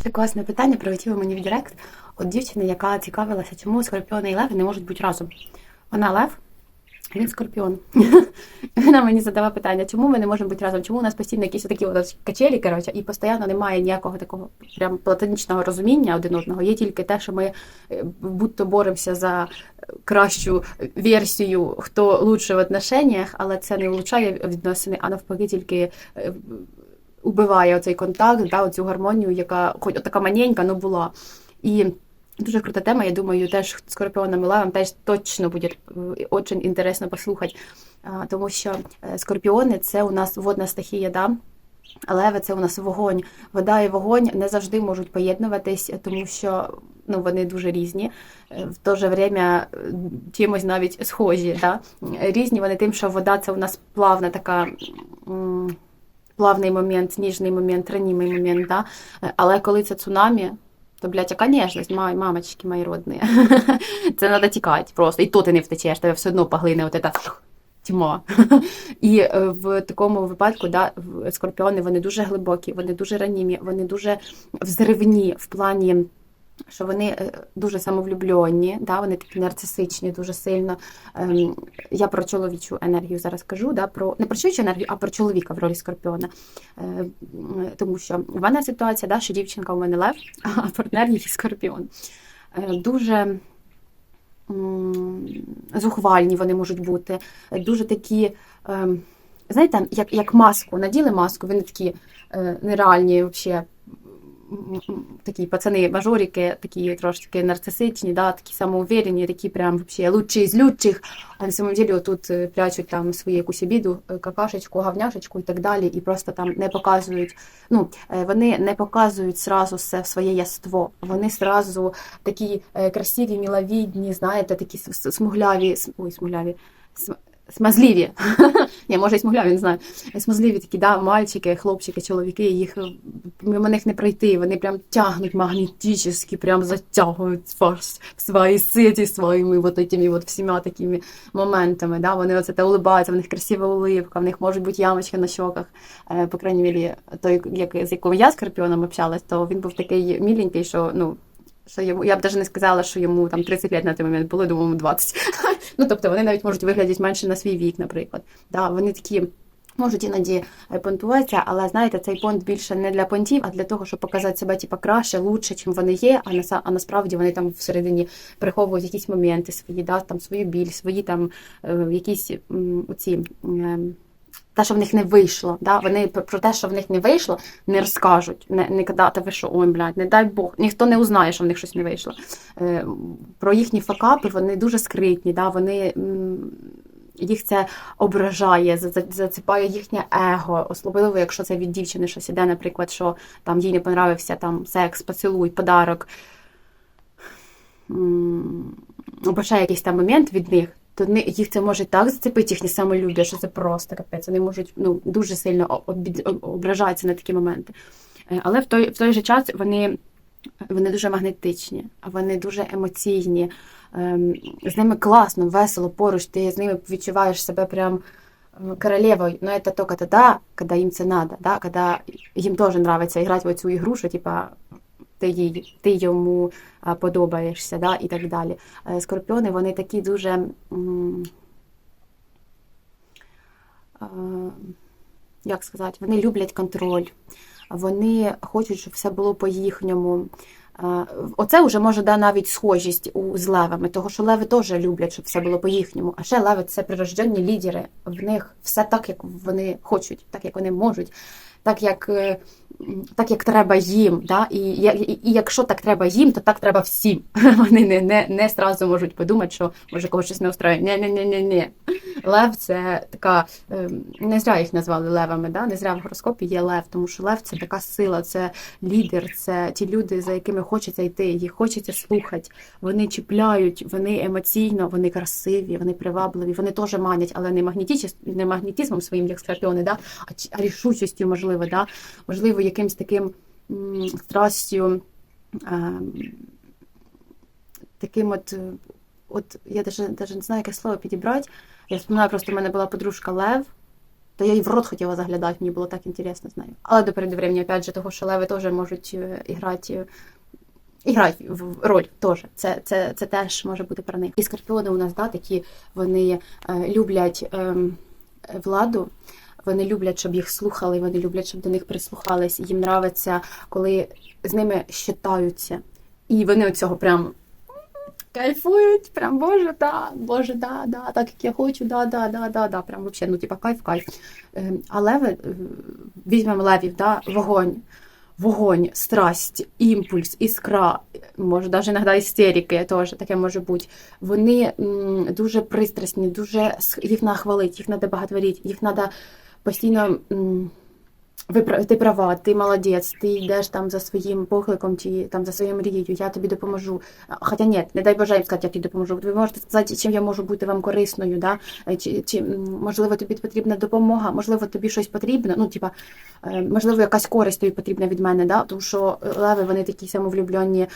Ще класне питання прилетіло мені в Директ от дівчини, яка цікавилася, чому скорпіони і леви не можуть бути разом. Вона лев, а він скорпіон. Вона мені задала питання, чому ми не можемо бути разом? Чому у нас постійно якісь такі качелі, коротше, і постійно немає ніякого такого прям платонічного розуміння один одного. Є тільки те, що ми е, будь-то боремося за кращу версію, хто лучше в отношеннях, але це не влучає відносини, а навпаки, тільки е, убиває оцей контакт, да, оцю гармонію, яка хоч така маленька, але була. І дуже крута тема. Я думаю, теж скорпіонам і левам теж точно буде дуже інтересно послухати, тому що е, скорпіони це у нас водна стихія, да? леви це у нас вогонь. Вода і вогонь не завжди можуть поєднуватись, тому що ну, вони дуже різні. Е, В то же время е, чимось навіть схожі. Да? Різні вони тим, що вода це у нас плавна така. Плавний момент, ніжний момент, ранімий момент, да? Але коли це цунамі, то, блядь, яка ніжність, май, мамочки мої родні. Це треба тікати просто. І то ти не втечеш, тебе все одно поглине от ета тьма. І е, в такому випадку, да, скорпіони вони дуже глибокі, вони дуже ранімі, вони дуже взривні в плані. Що вони е, дуже самовлюблені, да, вони такі нарцисичні дуже сильно. Ем, я про чоловічу енергію зараз кажу, да, про не про чоловічу енергію, а про чоловіка в ролі скорпіона. Е, тому що в мене ситуація, да, що дівчинка у мене лев, а партнер її скорпіон. Е, дуже м, зухвальні вони можуть бути, дуже такі, ем, знаєте, як, як маску, наділи маску, вони такі е, нереальні взагалі. Такі пацани, мажорики, такі трошки нарцисичні, да, такі самоуверені, такі прям вообще лучші з лучших. А на самом деле тут е, прячуть там свою якусь обіду, е, какашечку, гавняшечку і так далі, і просто там не показують. Ну, е, вони не показують сразу своє яство. Вони сразу такі красиві, міловідні, знаєте, такі смугляві, ой, смугляві. См- Смазливі, ні, може, і смугляві, не знаю. Смазливі такі, да, мальчики, хлопчики, чоловіки, їх е, мимо них не пройти. Вони прям тягнуть магнетично, прям затягують в свої ситі своїми вот этими вот всіма такими моментами. Да? Вони оце те улибаються, в них красива улыбка, в них можуть бути ямочки на щоках. Е, По крайній мірі, той, як, з яким я з Скорпіоном общалась, то він був такий міленький, що ну. Що йому, я б навіть не сказала, що йому там 30 років на той момент було, думаю, 20. ну, тобто вони навіть можуть виглядати менше на свій вік, наприклад. Да, вони такі можуть іноді е, понтуватися, але знаєте, цей понт більше не для понтів, а для того, щоб показати себе типу, краще, лучше, чим вони є. А на а насправді вони там всередині приховують якісь моменти свої, да, там свою біль, свої там е, якісь. Е, те, що в них не вийшло, да? вони про те, що в них не вийшло, не розкажуть. Не, не казати, ви що, ой, блядь, не дай Бог, ніхто не узнає, що в них щось не вийшло. Е, про їхні факапи вони дуже скритні, да? вони. їх це ображає, за- за- заціпає їхнє его, особливо, якщо це від дівчини щось іде, наприклад, що там їй не понравився там секс, поцілуй, подарок. Або якийсь там момент від них, то ни- їх це може так зацепити їхнє самолюб'я, що це просто капець. Вони можуть ну, дуже сильно ображатися на такі моменти. Е, Але в той, в той же час вони, вони дуже магнетичні, вони дуже емоційні. Ем, З ними класно, весело поруч, ти з ними відчуваєш себе прям э, королевой, но это только тогда, когда им це надо, да? когда їм теж нравиться грати в цю ігру, що типа ти, їй, ти йому подобаєшся, да? і так далі. Е, Скорпіони, вони такі дуже. Як сказати, вони люблять контроль, вони хочуть, щоб все було по-їхньому. Оце вже може да, навіть схожість у, з левами, того що леви теж люблять, щоб все було по-їхньому. А ще леви це прирожденні лідери. В них все так, як вони хочуть, так як вони можуть, так як, е, так, як треба їм. Да? І, і, і якщо так треба їм, то так треба всім. Вони не, не, не сразу можуть подумати, що може когось щось не устроює. Ні, ні, ні, ні, ні. Лев це така, ем, не зря їх назвали левами, да? не зря в гороскопі є лев, тому що лев це така сила, це лідер, це ті люди, за якими хочеться йти, їх хочеться слухати. Вони чіпляють, вони емоційно, вони красиві, вони привабливі, вони теж манять, але не магнетизмом своїм, як скорпіони, да? а рішучістю, можливо, да? можливо, якимсь таким страстю. Таким от, е, от я даже не знаю, яке слово підібрати. Я вспоминаю, просто в мене була подружка Лев, То я і в рот хотіла заглядати, мені було так інтересно з нею. Але до перед опять же, того, що леви теж можуть е, іграти. В роль теж. Це, це, це теж може бути про них. І скорпіони у нас да, такі вони е, люблять е, владу, вони люблять, щоб їх слухали, вони люблять, щоб до них прислухались. Їм нравиться, коли з ними щитаються. І вони цього прям кайфують, прям боже, да, боже, да, да, так як я хочу, да, да, да, да, да, прям вообще, ну типа кайф, кайф. Ем, А леви, е, візьмемо левів, да, вогонь. Вогонь, страсть, імпульс, іскра, може навіть іноді істерики теж таке може бути. Вони м, дуже пристрасні, дуже їх треба хвалити, їх треба багатворити, їх треба постійно. ви ти права, ти молодець, ти йдеш там за своїм покликом чи там за своєю мрією, я тобі допоможу. Хоча ні, не дай Боже їм сказати, я тобі допоможу. Ви можете сказати, чим я можу бути вам корисною, да? Е, чи, чи можливо тобі потрібна допомога, можливо, тобі щось потрібно. Ну, типа, е, можливо, якась користь тобі потрібна від мене, да? тому що е, леви вони такі самовлюблені.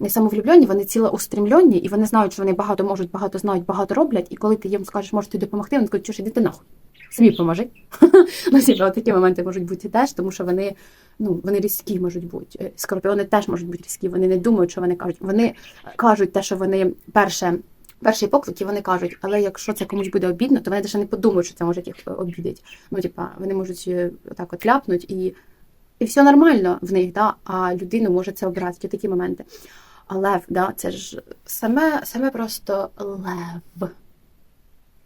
Не самовлюблені, вони цілеустремлені, і вони знають, що вони багато можуть, багато знають, багато роблять. І коли ти їм скажеш, можеш ти допомогти, вони скажуть, що ж іди ти нахуй. Собі поможи. Ну, типу, такі моменти можуть бути теж, тому що вони, ну, вони різкі можуть бути. Е, Скорпіони теж можуть бути різкі. Вони не думають, що вони кажуть. Вони кажуть те, що вони перше. Перший поклик, і вони кажуть, але якщо це комусь буде обідно, то вони навіть не подумають, що це може їх обідати. Ну, типа, вони можуть е, так от ляпнуть, і, і все нормально в них, да? а людину може це обрати. Є такі моменти. А лев, да, це ж саме, саме просто лев.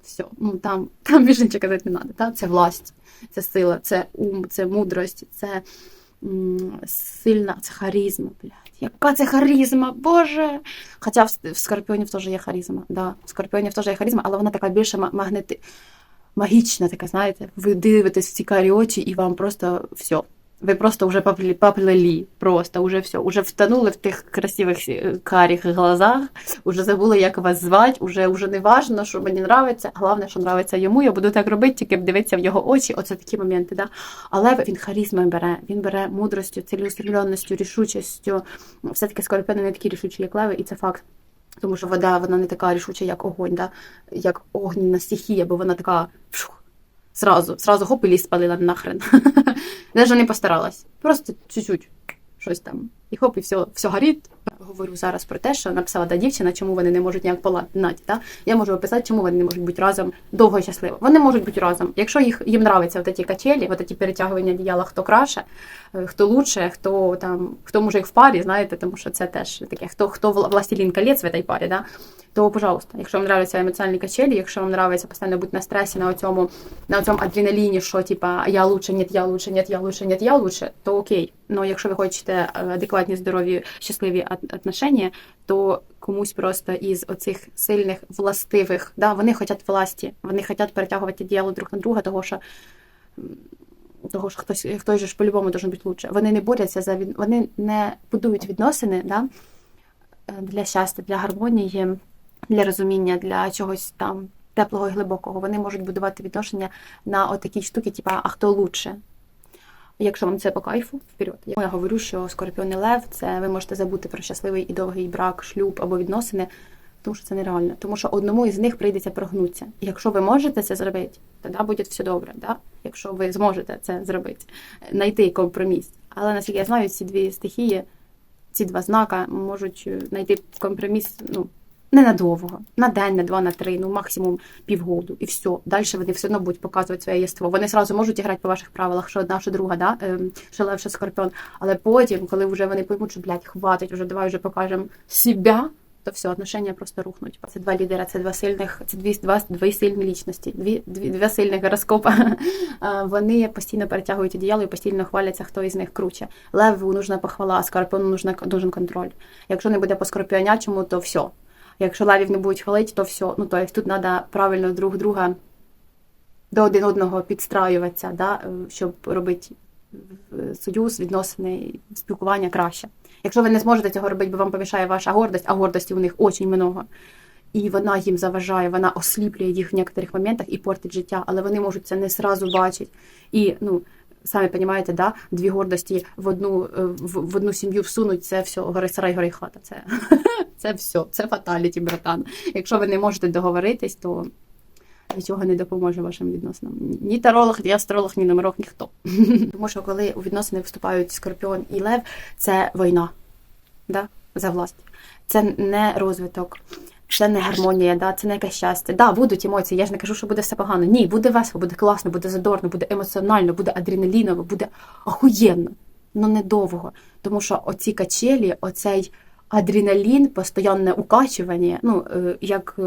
Все, ну там, там більше нічого казати не треба. Да? Це власть, це сила, це ум, це мудрость, це м, сильна, це харизма, блядь. Яка це харизма, Боже! Хоча в, в скорпіонів теж є харизма. Да, в скорпіонів теж є харизма, але вона така більше ма- магнети... магічна, така, знаєте. Ви дивитесь в ці карі очі, і вам просто все. Ви просто вже поплі- поплелі, просто уже все, уже втонули в тих красивих е, карих глазах, уже забули, як вас звати, уже, уже не важно, що мені нравиться. Головне, що нравиться йому. Я буду так робити, тільки дивитися в його очі. Оце такі моменти. Да? Але він харизмою бере, він бере мудростю, цілеустремленістю, рішучістю. Все-таки скорпіони не такі рішучі, як леви, і це факт. Тому що вода вона не така рішуча, як огонь, да? як огненна стихія, бо вона така пшух, сразу, сразу хоп і ліс спалила нахрен. Даже не постаралась. Просто чуть-чуть щось там. І хоп, і все, все горить. Говорю зараз про те, що написала та дівчина, чому вони не можуть ніяк поладнати. Да? Я можу описати, чому вони не можуть бути разом довго і щасливо. Вони можуть бути разом. Якщо їх, їм нравиться от ці качелі, ці перетягування діяла, хто краще, е, хто лучше, хто там, хто може їх в парі, знаєте, тому що це теж таке, хто, хто вла- властелін колець в цій парі, да? То, пожалуйста, якщо вам нравляться емоціональні качелі, якщо вам нравиться постійно бути на стресі, на цьому на цьому адреналіні, що типа я лучше, нет, я лучше, нет, я лучше, нет, я лучше, то окей. Но якщо ви хочете е, адекватні, здорові, щасливі от- отношення, то комусь просто із оцих сильних властивих, да, вони хочуть власті, вони хочуть перетягувати діяло друг на друга, того що того що хтось хтось же ж по-любому должен бути лучше. Вони не борються за від... вони не будують відносини да, е, для щастя, для гармонії, для розуміння, для чогось там теплого і глибокого. Вони можуть будувати відношення на отакі штуки, типа, а хто лучше. Якщо вам це по кайфу, вперед. Я говорю, що скорпіон і лев це ви можете забути про щасливий і довгий брак, шлюб або відносини, тому що це нереально. Тому що одному із них прийдеться прогнутися. Якщо ви можете це зробити, тоді буде все добре. Да? Якщо ви зможете це зробити, знайти компроміс. Але наскільки я знаю, ці дві стихії, ці два знака можуть е, знайти компроміс ну, ненадовго, на день, на два, на три, ну максимум півгоду, і все. Далі вони все одно будуть показувати своє єство. Вони зразу можуть грати по ваших правилах, що одна, що друга, да? ем, що лев, скорпіон. Але потім, коли вже вони поймуть, що блядь, хватить, вже давай вже покажемо себе, то все, отношення просто рухнуть. Це два лідера, це два сильних, це дві, два, дві сильні лічності, дві, дві, два сильних гороскопа. Вони постійно перетягують одіяло і постійно хваляться, хто із них круче. Леву нужна похвала, а скорпіону нужна, нужен контроль. Якщо не буде по скорпіонячому, то все. Якщо левів не будуть хвалити, то все. Ну, тобто тут треба правильно друг друга до один одного підстраюватися, да, е, щоб робити е, союз, відносини, спілкування краще. Якщо ви не зможете цього робити, бо вам помішає ваша гордость, а гордості у них дуже много, і вона їм заважає, вона осліплює їх в некоторих моментах і портить життя, але вони можуть це не сразу бачити. І ну, самі розумієте, да, дві гордості в одну, е, в, в одну сім'ю всунуть, це все, гори сарай, гори хата. Це, це все, це фаталіті, братан. Якщо ви не можете договоритись, то нічого не допоможе вашим відносинам. Ні таролог, ні астролог, ні нумеролог, ніхто. Тому що коли у відносини вступають Скорпіон і Лев, це війна да? за власть. Це не розвиток, це не гармонія, да? це не якесь щастя. Да, будуть емоції. Я ж не кажу, що буде все погано. Ні, буде весело, буде класно, буде задорно, буде емоціонально, буде адреналіново, буде охуєнно. Ну недовго. Тому що оці качелі, оцей адреналін, постоянне укачування, ну, е, як.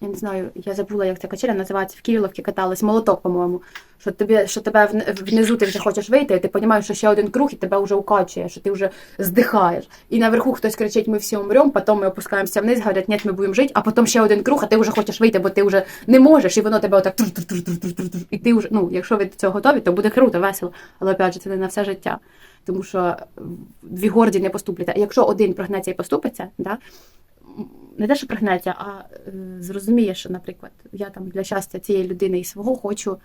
Я не знаю, я забула, як ця качеля називається в Кириловці катались, молоток, по-моєму. Що тобі, що тебе внизу ти вже хочеш вийти, і ти розумієш, що ще один круг, і тебе вже укачує, що ти вже здихаєш. І наверху хтось кричить, ми всі умремо, потім ми опускаємося вниз, говорять, ні, ми будемо жити, а потім ще один круг, а ти вже хочеш вийти, бо ти вже не можеш, і воно тебе отак. І ти вже, ну, якщо ви до цього готові, то буде круто, весело. Але опять же, це не на все життя. Тому що дві горді не поступляться. Якщо один прогнеться і поступиться, да, не те, що пригнеться, а е, зрозуміє, що, наприклад, я там для щастя цієї людини і свого хочу,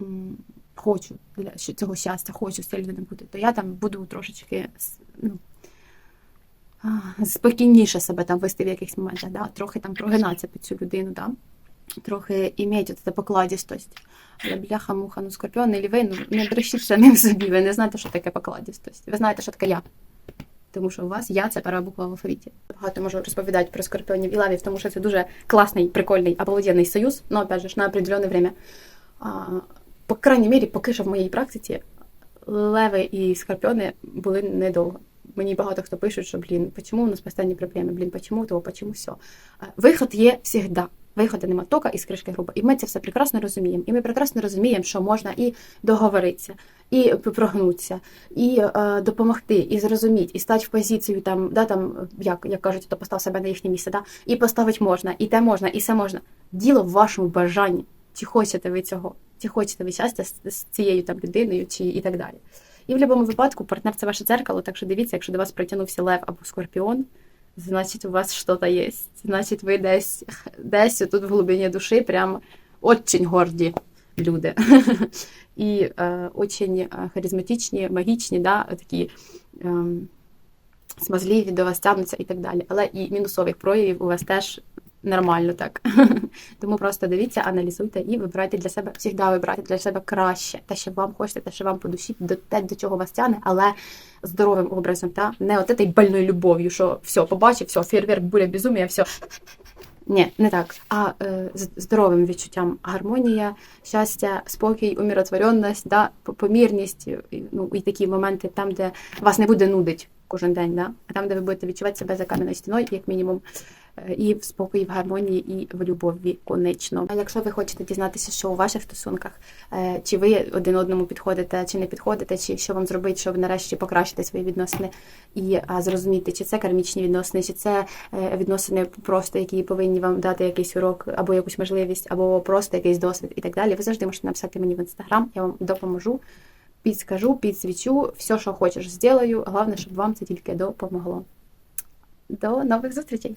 м, хочу для цього щастя, хочу з цією людиною бути, то я там буду трошечки ну, спокійніше себе там вести в якихось моментах, да? трохи там прогинатися під цю людину, да? трохи іміти це покладістость. Але бляха, муха, ну скорпіон і лівий, ну не брешіть самим собі, ви не знаєте, що таке покладістость. Ви знаєте, що таке я. Тому що у вас я це перша буква в алфавіті. Багато можу розповідати про скорпіонів і левів, тому що це дуже класний, прикольний, обалденний союз, но опять же на определенне время. А, по крайній мірі, поки що в моїй практиці леви і скорпіони були недовго. Мені багато хто пишуть, що блін, чому у нас постійні проблеми? Блін, почему того, почему все. Виход є завжди. Виходу нема тока із кришки груба. І ми це все прекрасно розуміємо. І ми прекрасно розуміємо, що можна і договоритися, і прогнутися, і е, допомогти, і зрозуміти, і стати в позицію там, да, там, як, як кажуть, то постав себе на їхнє місце, да, і поставити можна, і те можна, і все можна. Діло в вашому бажанні. Чи хочете ви цього, чи хочете ви щастя з, з цією там людиною, чи і так далі. І в будь-якому випадку партнер це ваше дзеркало, так що дивіться, якщо до вас притягнувся лев або скорпіон, значить у вас щось є. Значить, ви десь, десь тут в глибині душі прям очень горді люди. І е, очень е, харизматичні, магічні, да, такі е, смазливі до вас тягнуться і так далі. Але і мінусових проявів у вас теж нормально так. Тому просто дивіться, аналізуйте і вибирайте для себе, завжди вибирайте для себе краще, те, що вам хочете, те, що вам по душі, те, до чого вас тягне, але здоровим образом, та не от этой больною любов'ю, що все, побачив, все, фейерверк, буря, безумія, все. Ні, не так. А е, здоровим відчуттям гармонія, щастя, спокій, умиротвореність, да, помірність, ну, і такі моменти там, де вас не буде нудить кожен день, да? а там, де ви будете відчувати себе за кам'яною стіною, як мінімум, і в спокої, в гармонії, і в любові конечно. А якщо ви хочете дізнатися, що у ваших стосунках, е, чи ви один одному підходите, чи не підходите, чи що вам зробити, щоб нарешті покращити свої відносини і зрозуміти, чи це кармічні відносини, чи це е, відносини просто, які повинні вам дати якийсь урок або якусь можливість, або просто якийсь досвід і так далі. Ви завжди можете написати мені в інстаграм, я вам допоможу. Підскажу, підсвічу, все, що хочеш, зроблю. Головне, щоб вам це тільки допомогло. До нових зустрічей!